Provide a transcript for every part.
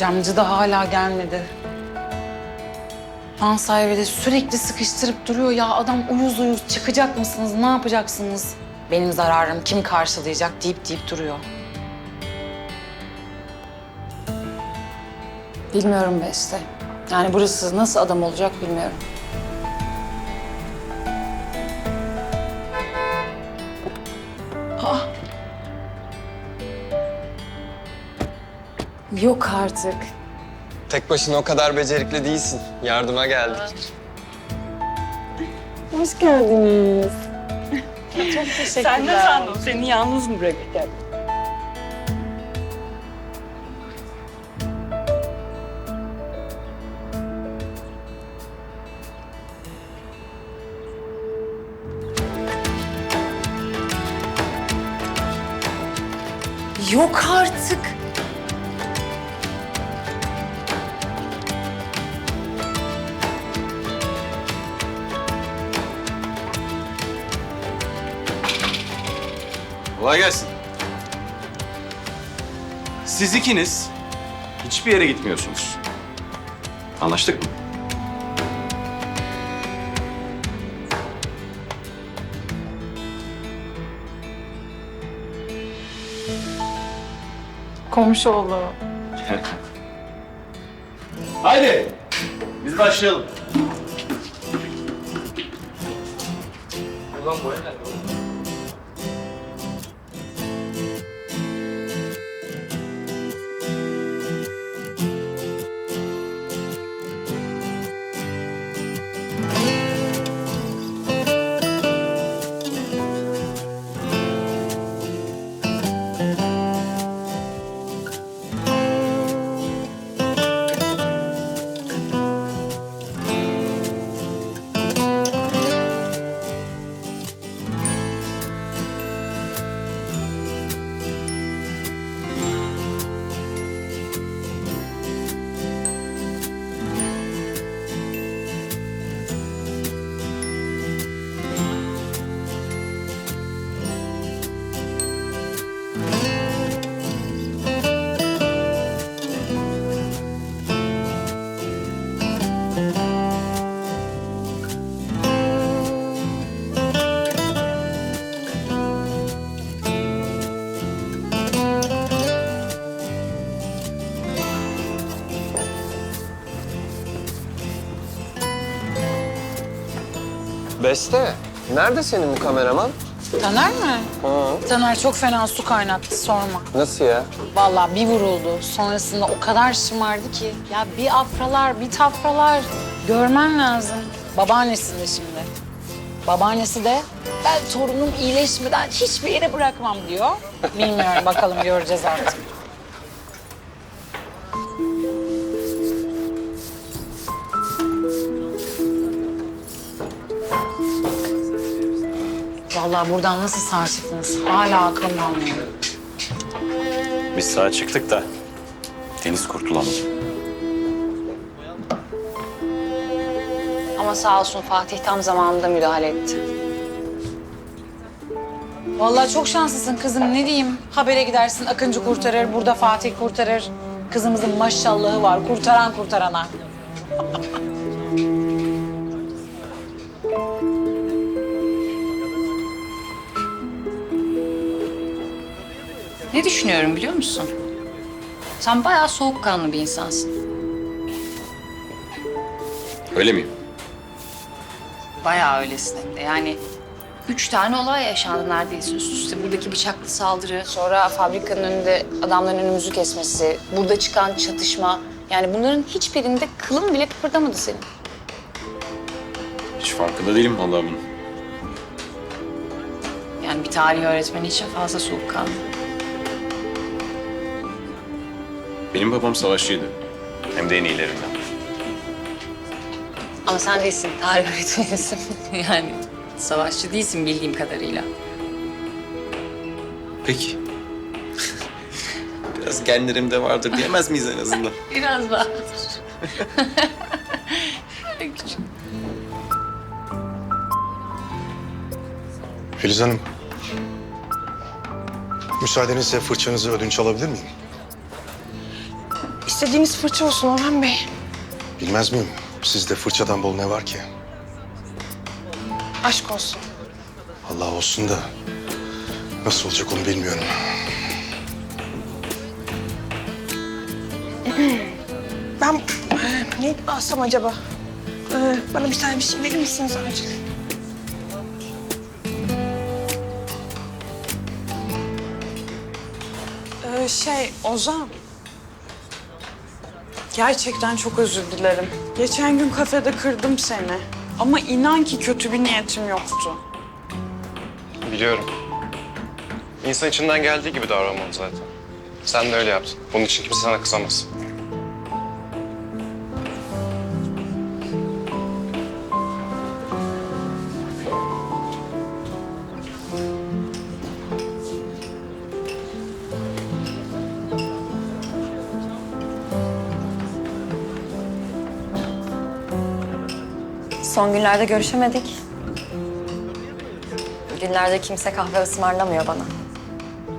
Camcı da hala gelmedi. Fan sahibi de sürekli sıkıştırıp duruyor ya. Adam uyuz uyuz çıkacak mısınız, ne yapacaksınız? Benim zararım kim karşılayacak deyip deyip duruyor. Bilmiyorum Beste. Yani burası nasıl adam olacak bilmiyorum. Yok artık. Tek başına o kadar becerikli değilsin. Yardıma geldik. Hoş geldiniz. Çok teşekkürler. Sen ne sandın? Seni yalnız mı bırakacağım? Yok artık. Kolay gelsin. Siz ikiniz hiçbir yere gitmiyorsunuz. Anlaştık mı? Komşu oğlu. Haydi. Biz başlayalım. Beste, nerede senin bu kameraman? Taner mi? Ha, Taner çok fena su kaynattı sorma. nasıl ya? Vallahi bir vuruldu. Sonrasında o kadar şımardı ki. Ya bir afralar, bir tafralar. Görmen lazım. Babaannesi de şimdi. Babaannesi de ben torunum iyileşmeden hiçbir yere bırakmam diyor. Bilmiyorum bakalım göreceğiz artık. Vallahi buradan nasıl sağ çıktınız? Hala aklım almıyor. Biz sağa çıktık da Deniz kurtulamadı. Ama sağ olsun Fatih tam zamanında müdahale etti. Vallahi çok şanslısın kızım ne diyeyim. Habere gidersin Akıncı kurtarır, burada Fatih kurtarır. Kızımızın maşallahı var, kurtaran kurtarana. Ne düşünüyorum biliyor musun? Sen bayağı soğukkanlı bir insansın. Öyle miyim? Bayağı öylesin hem de. Yani üç tane olay yaşandı neredeyse üst üste. Buradaki bıçaklı saldırı. Sonra fabrikanın önünde adamların önümüzü kesmesi, burada çıkan çatışma. Yani bunların hiçbirinde kılın bile kıpırdamadı senin. Hiç farkında değilim vallahi bunun. Yani bir tarih öğretmeni için fazla soğukkanlı. Benim babam savaşçıydı. Hem de en iyilerinden. Ama sen değilsin, tarih öğretmenisin. yani savaşçı değilsin bildiğim kadarıyla. Peki. Biraz genlerimde vardır diyemez miyiz en azından? Biraz. Küçük. Filiz Hanım. Müsaadenizle fırçanızı ödünç alabilir miyim? İstediğiniz fırça olsun Orhan Bey. Bilmez miyim? Sizde fırçadan bol ne var ki? Aşk olsun. Allah olsun da nasıl olacak onu bilmiyorum. Ben e, ne alsam acaba? Ee, bana bir tane bir şey verir misiniz acil? Ee, şey Ozan. Gerçekten çok özür dilerim. Geçen gün kafede kırdım seni. Ama inan ki kötü bir niyetim yoktu. Biliyorum. İnsan içinden geldiği gibi davranmalı zaten. Sen de öyle yaptın. Bunun için kimse sana kızamaz. Son günlerde görüşemedik. Günlerde kimse kahve ısmarlamıyor bana.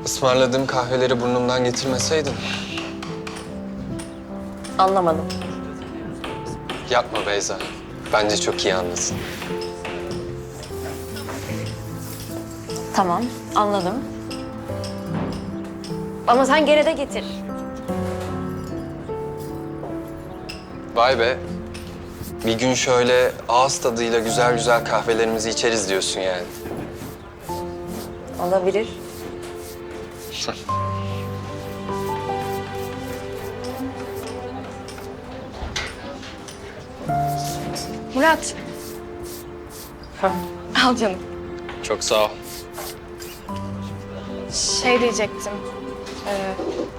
Ismarladığım kahveleri burnumdan getirmeseydin. Anlamadım. Yapma Beyza. Bence çok iyi anlasın. Tamam, anladım. Ama sen gene de getir. Vay be. Bir gün şöyle ağız tadıyla güzel güzel kahvelerimizi içeriz diyorsun yani. Olabilir. Murat. Al canım. Çok sağ ol. Şey diyecektim. Ee,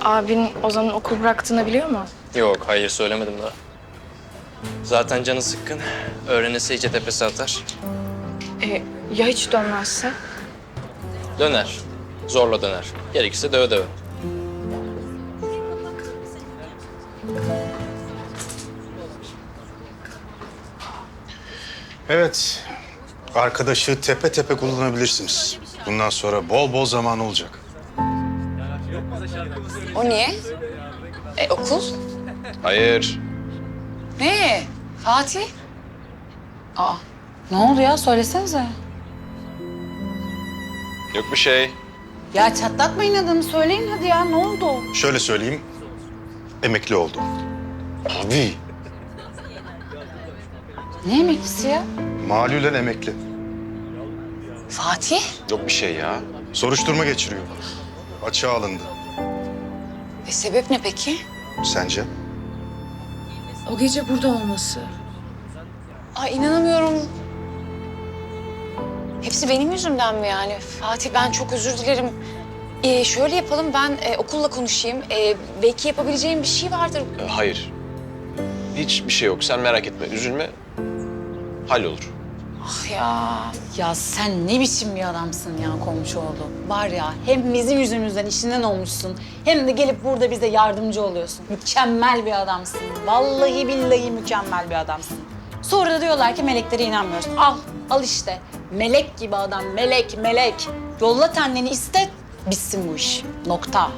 abin Ozan'ın okul bıraktığını biliyor mu? Yok, hayır söylemedim daha. Zaten canı sıkkın. Öğrenirse iyice tepesi atar. Ee, ya hiç dönmezse? Döner. Zorla döner. Gerekirse döve döve. Evet. Arkadaşı tepe tepe kullanabilirsiniz. Bundan sonra bol bol zaman olacak. O niye? E okul? Hayır. Ne? Fatih? Aa, ne oldu ya? Söylesenize. Yok bir şey. Ya çatlatmayın adamı. Söyleyin hadi ya. Ne oldu? Şöyle söyleyeyim. Emekli oldum. Abi. Ne emeklisi ya? Malülen emekli. Fatih? Yok bir şey ya. Soruşturma geçiriyor. Açığa alındı. E sebep ne peki? Sence? O gece burada olması. Ay inanamıyorum. Hepsi benim yüzümden mi yani? Fatih ben çok özür dilerim. Ee, şöyle yapalım ben e, okulla konuşayım. E, belki yapabileceğim bir şey vardır. Ee, hayır. Hiçbir şey yok. Sen merak etme. Üzülme. Hallolur. Ah ya. Ya sen ne biçim bir adamsın ya komşu oldu. Var ya hem bizim yüzümüzden işinden olmuşsun hem de gelip burada bize yardımcı oluyorsun. Mükemmel bir adamsın. Vallahi billahi mükemmel bir adamsın. Sonra da diyorlar ki meleklere inanmıyoruz. Al, al işte. Melek gibi adam, melek, melek. Yolla anneni iste, bitsin bu iş. Nokta.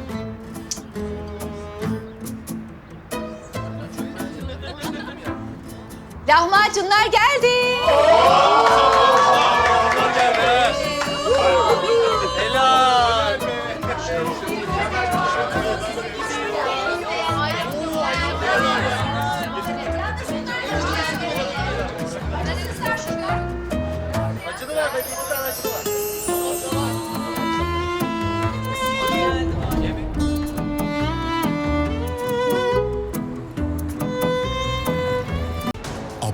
Lahmacunlar geldi.